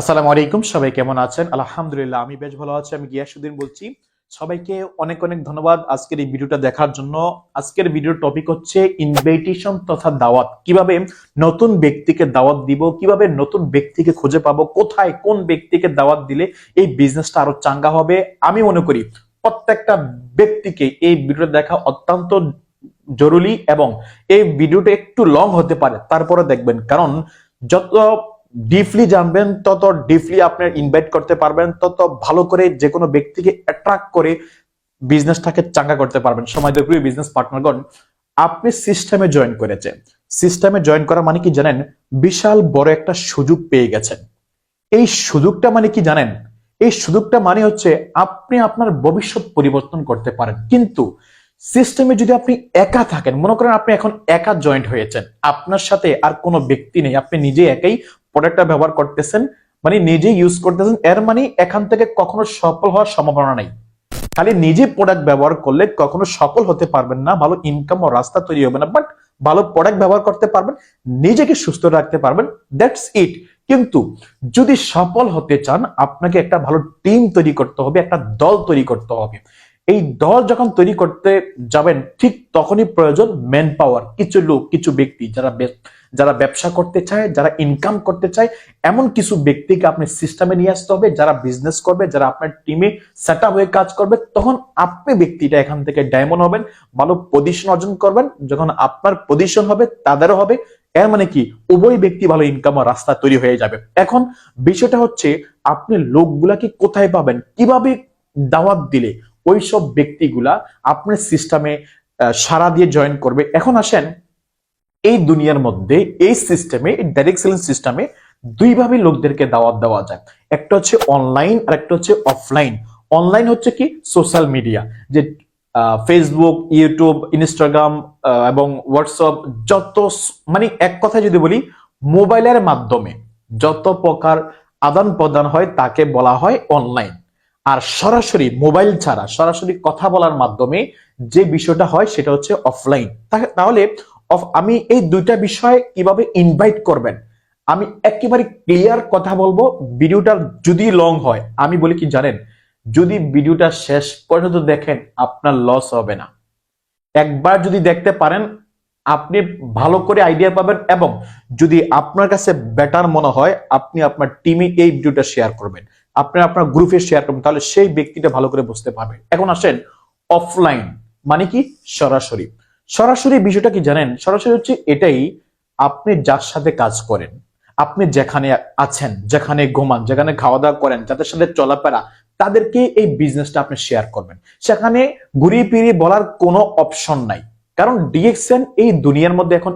আসসালামু আলাইকুম, সবাই কেমন আছেন? আলহামদুলিল্লাহ, আমি বেশ ভালো আছি। আমি গিয়াসুদ্দিন বলছি। সবাইকে অনেক অনেক ধন্যবাদ আজকের এই ভিডিওটা দেখার জন্য। আজকের ভিডিওর টপিক হচ্ছে ইনভাইটেশন তথা দাওয়াত। কীভাবে নতুন ব্যক্তিকে দাওয়াত দিব, কীভাবে নতুন ব্যক্তিকে খুঁজে পাবো, কোথায় কোন ব্যক্তিকে দাওয়াত দিলে এই বিজনেসটা আরও চাঙ্গা হবে? আমি মনে করি প্রত্যেকটা ব্যক্তিকে এই ভিডিওটা দেখা অত্যন্ত জরুরি এবং এই ভিডিওটা একটু লং হতে পারে। তারপরে দেখবেন, কারণ যত ডিপলি জানবেন, তত ডিপলি আপনার ইনভাইট করতে পারবেন, তত ভালো করে যে কোনো ব্যক্তিকে অ্যাট্রাক্ট করে বিজনেসটাকে চাঙ্গা করতে পারবেন। সময় প্রিয় বিজনেস পার্টনারগণ আপনি সিস্টেমে জয়েন করেছেন। সিস্টেমে জয়েন করা মানে কি জানেন? বিশাল বড় একটা সুযোগ পেয়ে গেছেন। এই সুযোগটা মানে কি জানেন? এই সুযোগটা মানে হচ্ছে আপনি আপনার ভবিষ্যৎ পরিবর্তন করতে পারেন। কিন্তু সিস্টেমে যদি আপনি একা থাকেন, মনে করেন আপনি এখন একা জয়েন্ট হয়েছেন, আপনার সাথে আর কোনো ব্যক্তি নেই, আপনি নিজে একাই প্রোডাক্টটা ব্যবহার করতেছেন মানে নিজে ইউজ করতেছেন, এর মানে এখান থেকে কখনো সফল হওয়ার সম্ভাবনা নাই। খালি নিজে প্রোডাক্ট ব্যবহার করলে কখনো সফল হতে পারবেন না, ভালো ইনকাম ও রাস্তা তৈরি হবে না বাট ভালো প্রোডাক্ট ব্যবহার করতে পারবেন, নিজেকে সুস্থ রাখতে পারবেন দ্যাটস ইট কিন্তু যদি সফল হতে চান, আপনাকে একটা ভালো টিম তৈরি করতে হবে, একটা দল তৈরি করতে হবে। এই দল যখন তৈরি করতে যাবেন, ঠিক তখনই প্রয়োজন ম্যান পাওয়ার কিছু লোক, কিছু ব্যক্তি যারা যারা ব্যবসা করতে চায়, যারা ইনকাম করতে চায়, এমন কিছু ব্যক্তিকে আপনি সিস্টেমে নিয়ে আসতে হবে, যারা বিজনেস করবে, যারা আপনার টিমে সেট হয়ে কাজ করবে, তখন আপনি ব্যক্তিটা এখান থেকে ডায়মন্ড হবেন, ভালো পজিশন অর্জন করবেন, যখন আপনার পজিশন হবে, তাদেরও হবে। এর মানে কি? উভয় ব্যক্তি ভালো ইনকাম রাস্তা তৈরি হয়ে যাবে। এখন বিষয়টা হচ্ছে, আপনি লোকগুলাকে কোথায় পাবেন? কীভাবে দাওয়াত দিলে ওই সব ব্যক্তিগুলা আপনার সিস্টেমে সারা দিয়ে জয়েন করবে? এখন আসেন এই দুনিয়ার মধ্যে, এই সিস্টেমে ডাইরেক্ট সেলিং সিস্টেমে দুইভাবে লোকদেরকে দাওয়াত দেওয়া যায়। একটা হচ্ছে অনলাইন আর একটা হচ্ছে অফলাইন অনলাইন হচ্ছে কি? সোশ্যাল মিডিয়া যে ফেসবুক ইউটিউব ইনস্টাগ্রাম এবং হোয়াটসঅ্যাপ যত মানে এক কথা যদি বলি মোবাইলের মাধ্যমে যত প্রকার আদান প্রদান হয় তাকে বলা হয় অনলাইন আর সরাসরি মোবাইল ছাড়া, সরাসরি কথা বলার মাধ্যমে যে বিষয়টা হয় সেটা হচ্ছে অফলাইন তাহলে অফ- আমি এই দুইটা বিষয়ে কীভাবে ইনভাইট করবেন? আমি একেবারে ক্লিয়ার কথা বলব ভিডিওটা যদি লং হয়, আমি বলি কি জানেন, যদি ভিডিওটা শেষ পর্যন্ত দেখেন, আপনার লস হবে না। একবার যদি দেখতে পারেন, আপনি ভালো করে আইডিয়া পাবেন এবং যদি আপনার কাছে বেটার মনে হয়, আপনি আপনার টিমে এই ভিডিওটা শেয়ার করবেন। আপনি আপনার গ্রুপে শেয়ার করবেন, তাহলে সেই ব্যক্তিটা ভালো করে বুঝতে পারবে। এখন আসেন অফলাইন মানে কি? সরাসরি। সরাসরি বিষয়টা কি জানেন? সরাসরি হচ্ছে এটাই আপনি যার সাথে কাজ করেন, আপনি যেখানে আছেন, যেখানে ঘুমান, যেখানে খাওয়া দাওয়া করেন, যাদের সাথে চলাফেরা, তাদেরকে এই বিজনেসটা আপনি শেয়ার করবেন। সেখানে ঘুরিয়ে ফিরিয়ে বলার কোনো অপশন নাই। কারণ ডিএক্সএন এই দুনিয়ার মধ্যে এখন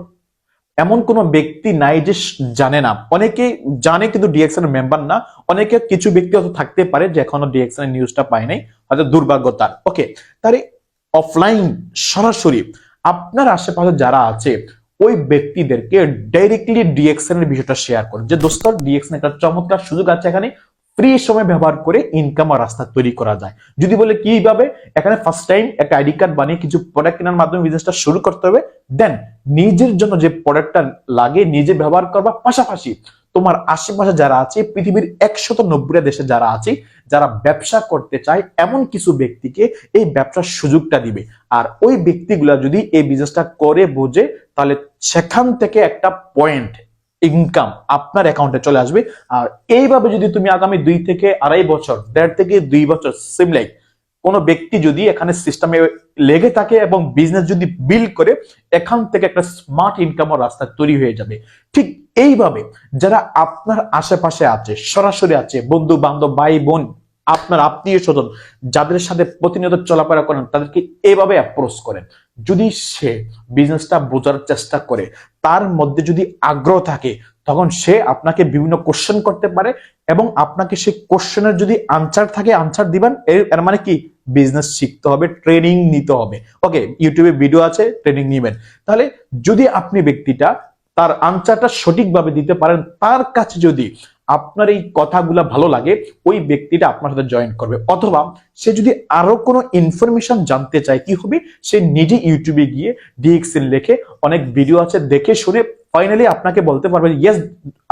এমন কোনো ব্যক্তি নাই যে জানে না। অনেকে জানে কিন্তু ডিএক্সএন এর মেম্বার না। অনেকে কিছু ব্যক্তি হয়তো থাকতে পারে যে এখনও ডিএক্সএন এর নিউজটা পায় নাই, হয়তো দুর্ভাগ্য তার। ওকে তাহলে অফলাইন সরাসরি আপনার আশেপাশে যারা আছে, ওই ব্যক্তিদেরকে ডাইরেক্টলি ডিএক্সএন এর বিষয়টা শেয়ার করুন। যে দোস্ত ডিএক্সএন একটা চমৎকার সুযোগ আছে এখানে ফ্রি সময় ব্যবহার করে ইনকাম আর রাস্তা তৈরি করা যায়। যদি বলে কীভাবে, এখানে ফার্স্ট টাইম একটা আইডি কার্ড বানিয়ে কিছু প্রোডাক্ট কেনার মাধ্যমে বিজনেসটা শুরু করতে হবে দেন নিজের জন্য যে প্রোডাক্টটা লাগে, নিজে ব্যবহার করবা পাশাপাশি তোমার আশেপাশে যারা আছে, পৃথিবীর একশত নব্বইটা দেশে যারা আছে, যারা ব্যবসা করতে চায়, এমন কিছু ব্যক্তিকে এই ব্যবসার সুযোগটা দিবে। আর ওই ব্যক্তিগুলা যদি এই বিজনেসটা করে, বোঝে, তাহলে সেখান থেকে একটা পয়েন্ট ইনকাম আপনার অ্যাকাউন্টে চলে আসবে। আর এইভাবে যদি তুমি আগামী দুই থেকে আড়াই বছর, দেড় থেকে দুই বছর সেম লাইক কোন ব্যক্তি যদি এখানে সিস্টেমে লেগে থাকে এবং বিজনেস যদি বিল করে, এখান থেকে একটা স্মার্ট ইনকামের রাস্তা তৈরি হয়ে যাবে। ঠিক এইভাবে যারা আপনার আশেপাশে আছে, সরাসরি আছে বন্ধু বান্ধব ভাই বোন আপনার আত্মীয় স্বজন যাদের সাথে প্রতিনিয়ত চলাফেরা করেন, তাদেরকে এভাবে অ্যাপ্রোচ করেন। যদি সে বিজনেসটা বোঝার চেষ্টা করে, তার মধ্যে যদি আগ্রহ থাকে তখন সে আপনাকে বিভিন্ন কোশ্চেন করতে পারে এবং আপনাকে সেই কোশ্চেনের যদি আনসার থাকে আনসার দিবেন, এর মানে কি? বিজনেস শিখতে হবে ট্রেনিং নিতে হবে। ওকে ইউটিউবে ভিডিও আছে ট্রেনিং নিবেন। তাহলে যদি আপনি ব্যক্তিটা তার আনসারটা সঠিকভাবে দিতে পারেন, তার কাছে যদি আপনার এই কথাগুলো ভালো লাগে, ওই ব্যক্তিটা আপনার সাথে জয়েন করবে। অথবা সে যদি আরও কোনো ইনফরমেশন জানতে চায় কি হবে সে নিজে ইউটিউবে গিয়ে ডিএক্সএল লেখে অনেক ভিডিও আছে, দেখে শুনে ফাইনালি আপনাকে বলতে পারবে ইয়েস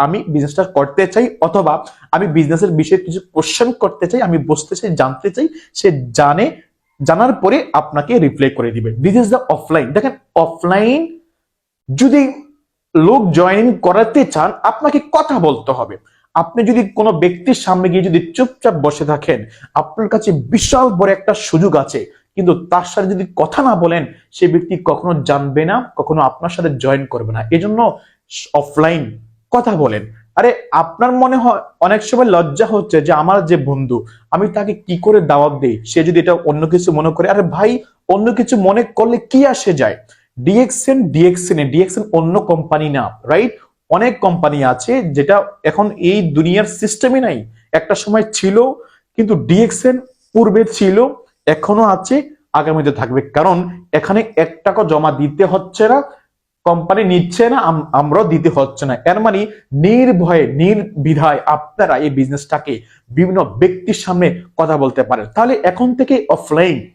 আমি বিজনেসটা করতে চাই, অথবা আমি বিজনেসের বিষয়ে কিছু কোশ্চেন করতে চাই, আমি বুঝতে চাই, জানতে চাই। সে জানে, জানার পরে আপনাকে রিপ্লাই করে দিবে। দিস ইজ দ্য অফলাইন দেখেন অফলাইন যদি লোক জয়েন করাতে চান, আপনাকে কথা বলতে হবে। আপনি যদি কোনো ব্যক্তির সামনে গিয়ে যদি চুপচাপ বসে থাকেন, আপনার কাছে বিশাল বড় একটা সুযোগ আছে। কিন্তু তার সাথে যদি কথা না বলেন, সে ব্যক্তি কখনো জানবে না, কখনো আপনার সাথে জয়েন করবে না। এজন্য অফলাইন কথা বলেন। আরে, আপনার মনে হয় অনেক সময় লজ্জা হচ্ছে যে আমার যে বন্ধু, আমি তাকে কি করে দাওয়াত দিই? সে যদি এটা অন্য কিছু মনে করে, আরে ভাই, অন্য কিছু মনে করলে কি আসে যায়? ডিএক্সএন ডিএক্সএন ডিএক্সএন অন্য কোম্পানি না রাইট অনেক কোম্পানি আছে যেটা এখন এই দুনিয়ার সিস্টেমই নাই। একটা সময় ছিল, কিন্তু ডিএক্সএন পূর্বে ছিল এখনও আছে, আগামীতে থাকবে। কারণ এখানে এক টাকা জমা দিতে হচ্ছে না কোম্পানি নিচ্ছে না, আম- আমরাও দিতে হচ্ছে না। এর মানে নির্ভয়ে, নির্বিধায় আপনারা এই বিজনেসটাকে বিভিন্ন ব্যক্তির সামনে কথা বলতে পারেন। তাহলে এখন থেকে অফলাইন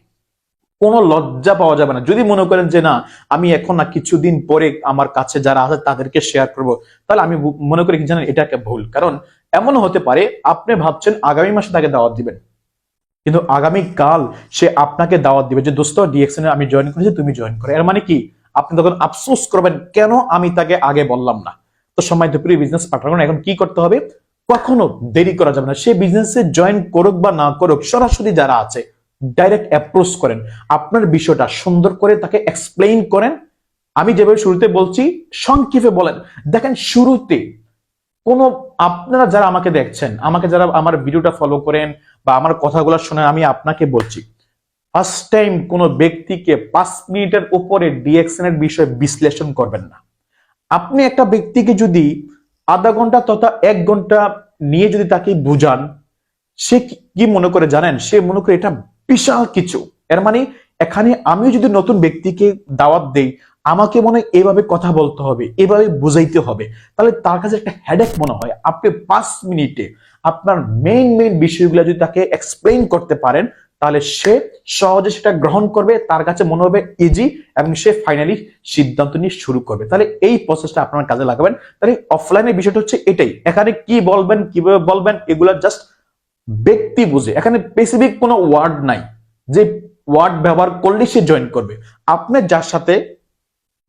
কোনো লজ্জা পাওয়া যাবে না। যদি মনে করেন যে না, আমি এখন না কিছুদিন পরে আমার কাছে যারা আছে তাদেরকে শেয়ার করব, তাহলে আমি মনে করি কি জানেন, এটা একটা ভুল। কারণ এমন হতে পারে, আপনি ভাবছেন আগামী মাসে তাকে দাওয়াত দিবেন। কিন্তু আগামী কাল সে আপনাকে দাওয়াত দিবে যে, দোস্ত ডিএক্সএন আমি জয়েন করেছি, তুমি জয়েন করো। এর মানে কি? আপনি তখন আফসোস করবেন, কেন আমি তাকে আগে বললাম না? তো সময় তো প্রিয় বিজনেস পার্টনার এখন কি করতে হবে? কখনো দেরি করা যাবে না। সে বিজনেসে জয়েন করুক বা না করুক, সরাসরি যারা আছে ডাইরেক্ট অ্যাপ্রোচ করেন। আপনার বিষয়টা সুন্দর করে তাকে এক্সপ্লেইন করেন। আমি যেভাবে শুরুতে বলছি, সংক্ষেপে বলেন। দেখেন, শুরুতে কোন আপনারা যারা আমাকে দেখছেন, আমাকে যারা আমার ভিডিওটা ফলো করেন বা আমার কথাগুলো শোনেন, আমি আপনাকে বলছি ফার্স্ট টাইম কোনো ব্যক্তিকে পাঁচ মিনিটের উপরে ডিএক্সএন এর বিষয়ে বিশ্লেষণ করবেন না। আপনি একটা ব্যক্তিকে যদি আধা ঘণ্টা তথা এক ঘণ্টা নিয়ে যদি তাকে বুঝান, সে কি- কি মনে করে জানেন? সে মনে করে এটা বিশাল কিছু। এর মানে এখানে আমিও যদি নতুন ব্যক্তিকে দাওয়াত দেই, আমাকে মনে হয় এভাবে কথা বলতে হবে, এভাবে বুঝাইতে হবে। তাহলে তার কাছে একটা হেডেক মনে হয়। আপনি পাঁচ মিনিটে আপনার মেইন মেইন বিষয়গুলো যদি তাকে এক্সপ্লেইন করতে পারেন, তাহলে সে সহজে সেটা গ্রহণ করবে, তার কাছে মনে হবে ইজি এবং সে ফাইনালি সিদ্ধান্ত নিয়ে শুরু করবে। তাহলে এই প্রসেসটা আপনার কাজে লাগাবেন। তাহলে অফলাইনের বিষয়টা হচ্ছে এটাই। এখানে কি বলবেন, কীভাবে বলবেন, এগুলা জাস্ট ব্যক্তি বুঝে। এখানে স্পেসিফিক কোনো ওয়ার্ড নাই। যে ওয়ার্ড ব্যবহার করলে সে জয়েন করবে। আপনি যার সাথে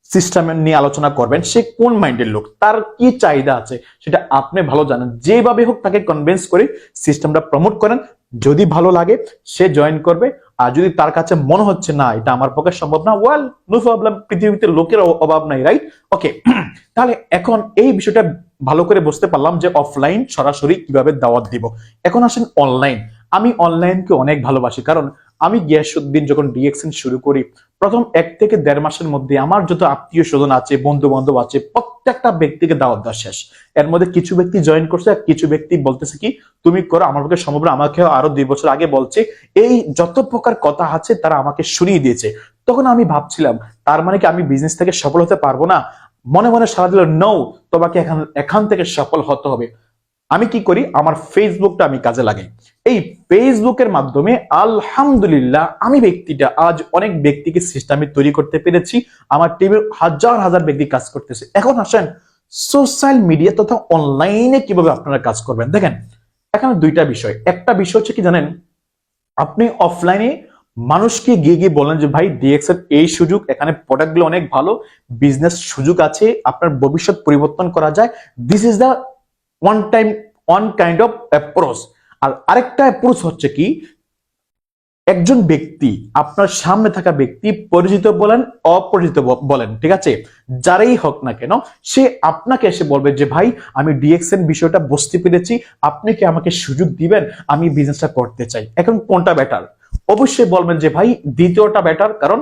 সিস্টেম নিয়ে আলোচনা করবেন, সে কোন মাইন্ডের লোক? তার কি চাহিদা আছে? সেটা আপনি ভালো জানেন। যেভাবে হোক তাকে কনভিন্স করে সিস্টেমটা প্রমোট করেন। যদি ভালো লাগে, সে জয়েন করবে। আর যদি তার কাছে মনে হচ্ছে, না, এটা আমার পক্ষে সম্ভব না ওয়েল নো প্রবলেম পৃথিবীতে লোকের অভাব নাই রাইট ওকে তাহলে এখন এই বিষয়টা ভালো করে বুঝতে পারলাম যে অফলাইন সরাসরি কীভাবে দাওয়াত দিব। এখন আসেন অনলাইন আমি অনলাইনকে অনেক ভালোবাসি, কারণ আমি গিয়াসুদ্দিন যখন ডিএক্সএন শুরু করি, প্রথম এক থেকে দেড় মাসের মধ্যে আমার যত আত্মীয় স্বজন আছে বন্ধু বান্ধব আছে, প্রত্যেকটা ব্যক্তিকে দাওয়াত দেওয়া শেষ। এর মধ্যে কিছু ব্যক্তি জয়েন করছে আর কিছু ব্যক্তি বলতেছে কি, তুমি করো, আমার পক্ষে সম্ভব আমাকে আরও দুই বছর আগে বলছে, এই যত প্রকার কথা আছে তারা আমাকে শুনিয়ে দিয়েছে। তখন আমি ভাবছিলাম, তার মানে কি আমি বিজনেস থেকে সফল হতে পারব না? মনে মনে সারা দিল নৌ তোমাকে এখান এখান থেকে সফল হতে হবে। আমি কি করি? আমার ফেসবুকটা আমি কাজে লাগাই। এই ফেসবুকের মাধ্যমে আলহামদুলিল্লাহ আমি ব্যক্তিটা, আজ অনেক ব্যক্তিকে সিস্টেমে তৈরি করতে পেরেছি। আমার টিমের হাজার হাজার ব্যক্তি কাজ করতেছে। এখন আসেন সোশ্যাল মিডিয়া তথা অনলাইনে কীভাবে আপনারা কাজ করবেন? দেখেন, এখানে দুইটা বিষয়। একটা বিষয় হচ্ছে কি জানেন? আপনি অফলাইনে মানুষকে গিয়ে গিয়ে বলেন যে, ভাই ডিএক্স এর এই সুযোগ, এখানে প্রোডাক্টগুলো অনেক ভালো বিজনেস সুযোগ আছে, আপনার ভবিষ্যৎ পরিবর্তন করা যায়। This is the one time one kind of approach আর আরেকটা অ্যাপ্রোচ হচ্ছে কি, একজন ব্যক্তি, আপনার সামনে থাকা ব্যক্তি, পরিচিত বলেন, অপরিচিত বলেন, ঠিক আছে? যারাই হোক না কেন, সে আপনাকে এসে বলবে যে, ভাই, আমি ডিএক্সএন বিষয়টা বুঝতে পেরেছি, আপনি কি আমাকে সুযোগ দিবেন? আমি বিজনেসটা করতে চাই। এখন কোনটা বেটার অবশ্যই বলবেন যে, ভাই, দ্বিতীয়টা বেটার কারণ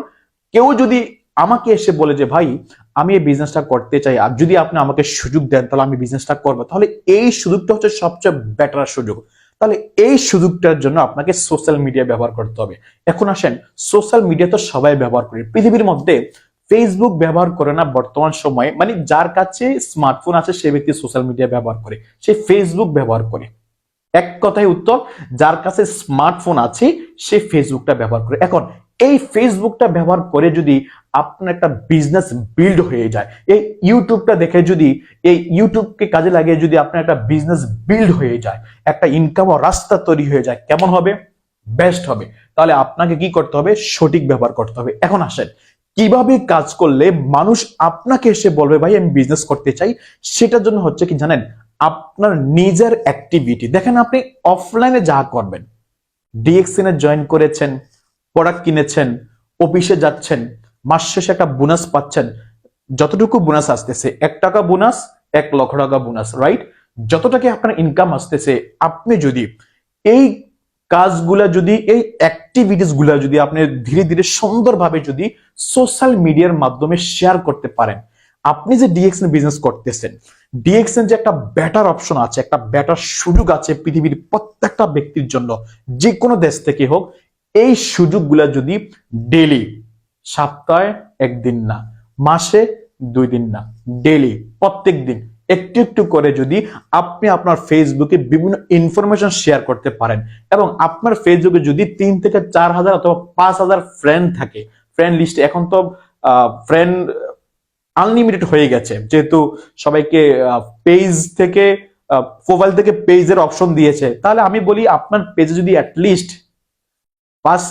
কেউ যদি আমাকে এসে বলে যে, ভাই, আমি এই বিজনেসটা করতে চাই, আর যদি আপনি আমাকে সুযোগ দেন, তাহলে আমি বিজনেসটা করব তাহলে এই সুযোগটা হচ্ছে সবচেয়ে বেটার সুযোগ। তাহলে এই সুযোগটার জন্য আপনাকে সোশ্যাল মিডিয়া ব্যবহার করতে হবে। এখন আসেন সোশ্যাল মিডিয়া তো সবাই ব্যবহার করে। পৃথিবীর মধ্যে ফেসবুক ব্যবহার করে না বর্তমান সময়ে। মানে যার কাছে স্মার্টফোন আছে, সে ব্যক্তি সোশ্যাল মিডিয়া ব্যবহার করে। সে ফেসবুক ব্যবহার করে। এক কথায় উত্তর, যার কাছে স্মার্টফোন আছে, সে ফেসবুকটা ব্যবহার করে। এখন, এই ফেসবুকটা ব্যবহার করে যদি আপনার একটা বিজনেস বিল্ড হয়ে যায়, এই ইউটিউবটা দেখে যদি, এই ইউটিউবকে কাজে লাগিয়ে যদি আপনার একটা বিজনেস বিল্ড হয়ে যায়, একটা ইনকাম ও রাস্তা তৈরি হয়ে যায়, কেমন হবে? বেস্ট হবে। তাহলে আপনাকে কি করতে হবে? সঠিক ব্যবহার করতে হবে। এখন আসেন, কীভাবে কাজ করলে মানুষ আপনাকে এসে বলবে, ভাই, আমি বিজনেস করতে চাই। সেটার জন্য হচ্ছে কি জানেন আপনার নিজের অ্যাক্টিভিটি দেখেন আপনি অফলাইনে যা করবেন ডিএক্সএন এ জয়েন করেছেন প্রোডাক্ট কিনেছেন অফিসে যাচ্ছেন, মাস শেষে একটা বোনাস পাচ্ছেন, যতটুকু বোনাস আসতেছে, এক টাকা বোনাস এক লক্ষ টাকা বোনাস রাইট যত টাকা আপনার ইনকাম আসতেছে, আপনি যদি এই কাজগুলা যদি, এই অ্যাক্টিভিটিসগুলা যদি আপনি ধীরে ধীরে সুন্দরভাবে যদি সোশ্যাল মিডিয়ার মাধ্যমে শেয়ার করতে পারেন আপনি যে ডিএক্সএন বিজনেস করতেছেন ডিএক্সএন যে একটা বেটার অপশন আছে, একটা বেটার সুযোগ আছে পৃথিবীর প্রত্যেকটা ব্যক্তির জন্য যে কোনো দেশ থেকে হোক, এই সুযোগগুলা যদি ডেলি সপ্তাহে একদিন না, মাসে দুই দিন না ডেলি প্রত্যেক দিন, একটু একটু করে যদি আপনি আপনার ফেসবুকে বিভিন্ন ইনফরমেশন শেয়ার করতে পারেন, এবং আপনার ফেসবুকে যদি তিন থেকে চার হাজার অথবা পাঁচ হাজার ফ্রেন্ড থাকে ফ্রেন্ড লিস্টে এখন তো ফ্রেন্ড আনলিমিটেড হয়ে গেছে। যেহেতু সবাইকে পেজ থেকে প্রোফাইল থেকে পেজের অপশন দিয়েছে। তাহলে আমি বলি আপনার পেজে যদি অ্যাটলিস্ট পাঁচ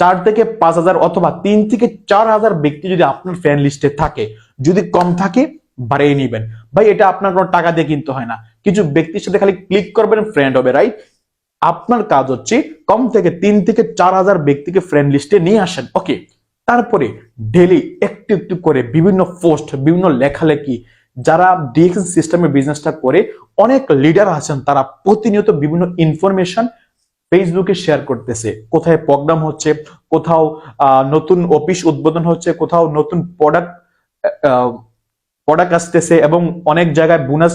চার থেকে পাঁচ হাজার অথবা তিন থেকে চার হাজার ব্যক্তি যদি আপনার ফ্রেন্ড লিস্টে থাকে, যদি কম থাকে, বাড়িয়ে নিবেন। ভাই, এটা আপনার কোনো টাকা দিয়ে কিনতে হয় না। কিছু ব্যক্তির সাথে খালি ক্লিক করবেন ফ্রেন্ড হবে রাইট আপনার কাজ হচ্ছে কম থেকে তিন থেকে চার হাজার ব্যক্তিকে ফ্রেন্ড লিস্টে নিয়ে আসেন। ওকে তারপরে ডেলি একটু একটু করে বিভিন্ন পোস্ট বিভিন্ন লেখালেখি যারা ডিএক্সএন সিস্টেমে বিজনেসটা করে, অনেক লিডার আছেন তারা প্রতিনিয়ত বিভিন্ন ইনফরমেশন ফেসবুকে শেয়ার করতেছে। কোথায় প্রোগ্রাম হচ্ছে, কোথাও নতুন অফিস উদ্বোধন হচ্ছে, কোথাও নতুন প্রোডাক্ট প্রোডাক্ট আসতেছে এবং অনেক জায়গায় বোনাস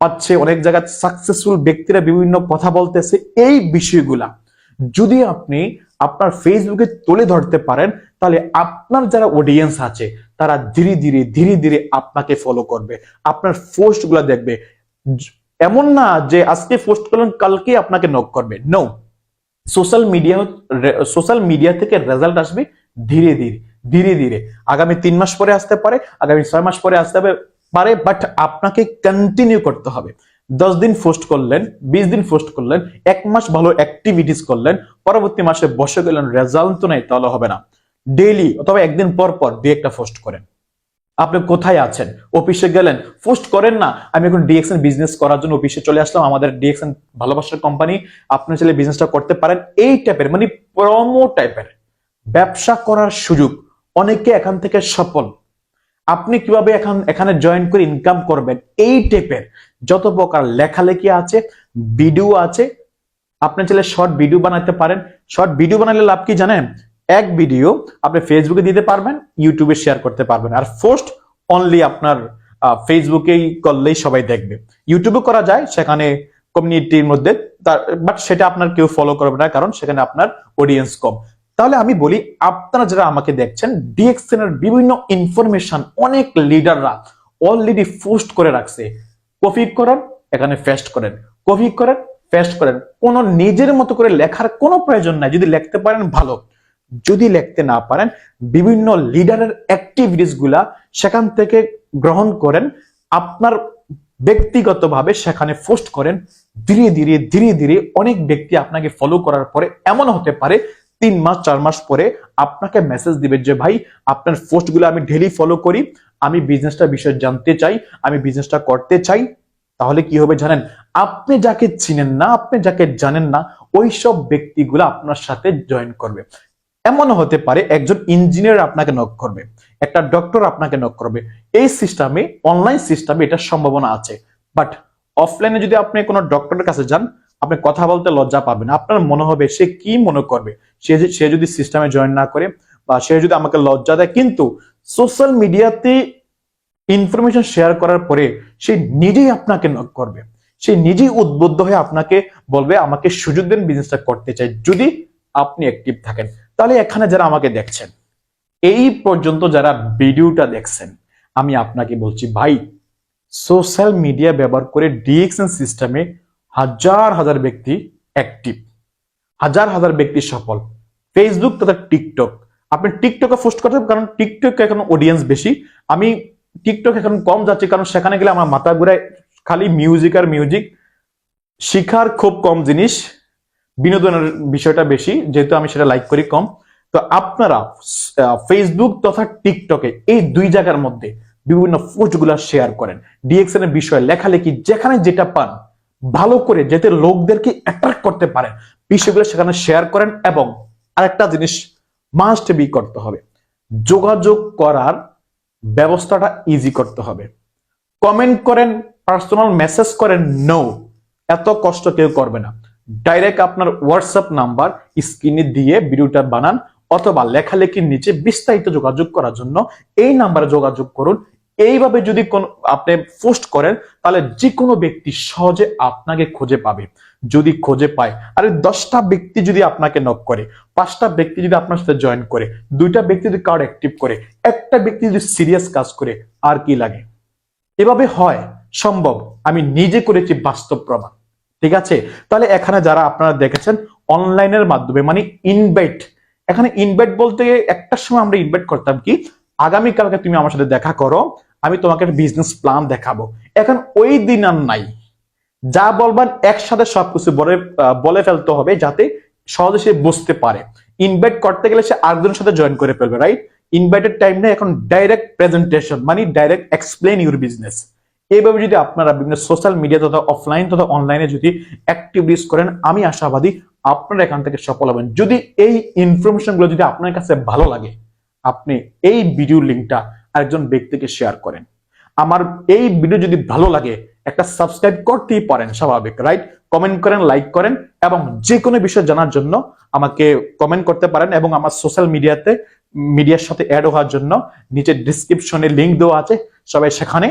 পাচ্ছে, অনেক জায়গায় সাকসেসফুল ব্যক্তিরা বিভিন্ন কথা বলতেছে। এই বিষয়গুলা যদি আপনি আপনার ফেসবুকে তুলে ধরতে পারেন, তাহলে আপনার যারা অডিয়েন্স আছে, তারা ধীরে ধীরে ধীরে ধীরে আপনাকে ফলো করবে। আপনার পোস্টগুলা দেখবে এমন না যে আজকে পোস্ট করলেন কালকে আপনাকে নক করবে। No social media social media থেকে রেজাল্ট আসবে ধীরে ধীরে ধীরে ধীরে। আগামী তিন মাস পরে আসতে পারে, আগামী ছয় মাস পরে আসতে পারে বাট আপনাকে কন্টিনিউ করতে হবে। দশ দিন পোস্ট করলেন, বিশ দিন পোস্ট করলেন, এক মাস ভালো অ্যাক্টিভিটিস করলেন, পরবর্তী মাসে বসে গেলেন রেজাল্ট তো নাই, তাহলে হবে না। ডেইলি অথবা একদিন পর পর দুই একটা পোস্ট করেন। আপনি কোথায় আছেন? অফিসে গেলেন পোস্ট করেন না। আমি এখন ডিএক্সএন বিজনেস করার জন্য অফিসে চলে আসলাম, আমাদের ডিএক্সএন ভালোবাসার কোম্পানি আপনি চাইলে বিজনেসটা করতে পারেন, এই টাইপের মানে প্রমো টাইপের ব্যবসা করার সুযোগ, অনেকে এখান থেকে সফল। আপনি কীভাবে এখন এখানে জয়েন করে ইনকাম করবেন? এই টাইপের যত প্রকার লেখালেখি আছে ভিডিও আছে, আপনি চাইলে শর্ট ভিডিও বানাতে পারেন। শর্ট ভিডিও বানালে লাভ কি জানেন? এক ভিডিও আপনি ফেসবুকে দিতে পারবেন ইউটিউবে শেয়ার করতে পারবেন। আর পোস্ট অনলি আপনার ফেসবুকেই করলেই সবাই দেখবে। ইউটিউবে করা যায়, সেখানে কমিউনিটির মধ্যে বাট সেটা আপনার কেউ ফলো করবে না, কারণ সেখানে আপনার অডিয়েন্স কম। তাহলে আমি বলি, আপনারা যারা আমাকে দেখছেন ডিএক্সএন এর বিভিন্ন ইনফরমেশন অনেক লিডাররা অলরেডি পোস্ট করে রাখছে। কপি করেন, এখানে ফেস্ট করেন। কপি করেন ফেস্ট করেন। কোন নিজের মতো করে লেখার কোনো প্রয়োজন নাই। যদি লিখতে পারেন, ভালো। যদি লিখতে না পারেন, বিভিন্ন লিডারের অ্যাক্টিভিটিসগুলা সেখান থেকে গ্রহণ করেন। আপনার ব্যক্তিগতভাবে সেখানে পোস্ট করেন। ধীরে ধীরে ধীরে ধীরে অনেক ব্যক্তি আপনাকে ফলো করার পরে এমন হতে পারে তিন মাস, চার মাস পরে আপনাকে মেসেজ দিবে যে, ভাই, আপনার পোস্টগুলো আমি ডেলি ফলো করি। আমি বিজনেসটা বিষয়ে জানতে চাই, আমি বিজনেসটা করতে চাই। তাহলে কি হবে জানেন? আপনি যাকে চিনেন না, আপনি যাকে জানেন না, ওই সব ব্যক্তিগুলো আপনার সাথে জয়েন করবে। এমন হতে পারে একজন ইঞ্জিনিয়ার আপনাকে নক করবে, একটা ডক্টর আপনাকে নক করবে। এই সিস্টেমে অনলাইন সিস্টেমে এটার সম্ভাবনা আছে। বাট অফলাইনে যদি আপনি কোনো ডক্টরের কাছে যান, আপনি কথা বলতে লজ্জা পাবেন আপনার মনে হবে সে কি মনে করবে? সে সে যদি সিস্টেমে জয়েন না করে বা সে যদি আমাকে লজ্জা দেয়, কিন্তু সোশ্যাল মিডিয়াতে ইনফরমেশন শেয়ার করার পরে সে নিজেই আপনাকে নক করবে। সে নিজেই উদ্বুদ্ধ হয়ে আপনাকে বলবে, আমাকে সুযোগ দেন বিজনেসটা করতে চাই। যদি আপনি অ্যাক্টিভ থাকেন, তাহলে এখানে যারা আমাকে দেখছেন, এই পর্যন্ত যারা ভিডিওটা দেখছেন, আমি আপনাকে বলছি, ভাই সোশ্যাল মিডিয়া ব্যবহার করে ডিএক্সএন সিস্টেমে হাজার হাজার ব্যক্তি অ্যাক্টিভ হাজার হাজার ব্যক্তি সফল। ফেসবুক তথা টিকটক আপনি টিকটকে পোস্ট করতে কারণ টিকটক এখন অডিয়েন্স বেশি। আমি টিকটক এখন কম যাচ্ছি কারণ সেখানে গেলে আমার মাথা ঘুরায়। খালি মিউজিক আর মিউজিক শিখার খুব কম জিনিস, বিনোদনের বিষয়টা বেশি, যেহেতু আমি সেটা লাইক করি কম। তো আপনারা ফেসবুক তথা টিকটকে এই দুই জায়গার মধ্যে বিভিন্ন পোস্টগুলো শেয়ার করেন। ডিএক্সএন এর বিষয়ে লেখালেখি যেখানে যেটা পান, ভালো করে, যাতে লোকদেরকে অ্যাট্রাক্ট করতে পারেন বিষয়গুলো সেখানে শেয়ার করেন এবং আরেকটা জিনিস মাস্ট বি করতে হবে। যোগাযোগ করার ব্যবস্থাটা ইজি করতে হবে। কমেন্ট করেন পার্সোনাল মেসেজ করেন নো এত কষ্ট কেউ করবে না। ডাইরেক্ট আপনার হোয়াটসঅ্যাপ নাম্বার স্ক্রিনে দিয়ে ভিডিওটা বানান অথবা লেখালেখির নিচে বিস্তারিত যোগাযোগ করার জন্য এই নাম্বারে যোগাযোগ করুন। এইভাবে যদি কোন, আপনি পোস্ট করেন, তাহলে যে কোনো ব্যক্তি সহজে আপনাকে খুঁজে পাবে। যদি খোঁজে পায়, আরে দশটা ব্যক্তি যদি আপনাকে নক করে, পাঁচটা ব্যক্তি যদি আপনার সাথে জয়েন করে, দুইটা ব্যক্তি যদি কার্ড অ্যাক্টিভ করে, একটা ব্যক্তি যদি সিরিয়াস কাজ করে, আর কি লাগে? এভাবে হয়, সম্ভব। আমি নিজে করেছি বাস্তব প্রমাণ। ঠিক আছে? তাহলে এখানে যারা আপনারা দেখেছেন অনলাইনের মাধ্যমে মানে ইনভাইট এখানে ইনভাইট বলতে একটা সময় আমরা ইনভাইট করতাম কি, আগামীকালকে তুমি আমার সাথে দেখা করো, আমি তোমাকে বিজনেস প্ল্যান দেখাবো। এখন ওই দিন আর নাই। যা বলবেন, একসাথে সবকিছু বলে বলে ফেলতে হবে যাতে সহজে সে বুঝতে পারে। ইনভাইট করতে গেলে সে আরেকজনের সাথে জয়েন করে ফেলবে রাইট ইনভাইটেড টাইম নেই, এখন ডাইরেক্ট প্রেজেন্টেশন মানে ডাইরেক্ট এক্সপ্লেন ইউর বিজনেস এইভাবে যদি আপনারা বিভিন্ন সোশ্যাল মিডিয়া তথা অফলাইন তথা অনলাইনে যদি অ্যাক্টিভিটিস করেন, আমি আশাবাদী আপনারা এখান থেকে সফল হবেন। যদি এই ইনফরমেশনগুলো যদি আপনার কাছে ভালো লাগে, আপনি এই ভিডিও লিঙ্কটা আরেকজন ব্যক্তিকে শেয়ার করেন। আমার এই ভিডিও যদি ভালো লাগে একটা সাবস্ক্রাইব করতেই পারেন স্বাভাবিক রাইট কমেন্ট করেন লাইক করেন এবং যে কোনো বিষয় জানার জন্য আমাকে কমেন্ট করতে পারেন এবং আমার সোশ্যাল মিডিয়াতে মিডিয়ার সাথে অ্যাড হওয়ার জন্য নিচে ডিসক্রিপশনে লিঙ্ক দেওয়া আছে, সবাই সেখানে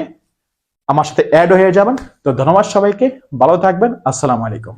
আমার সাথে অ্যাড হয়ে যাবেন। তো ধন্যবাদ সবাইকে, ভালো থাকবেন, আসসালামু আলাইকুম।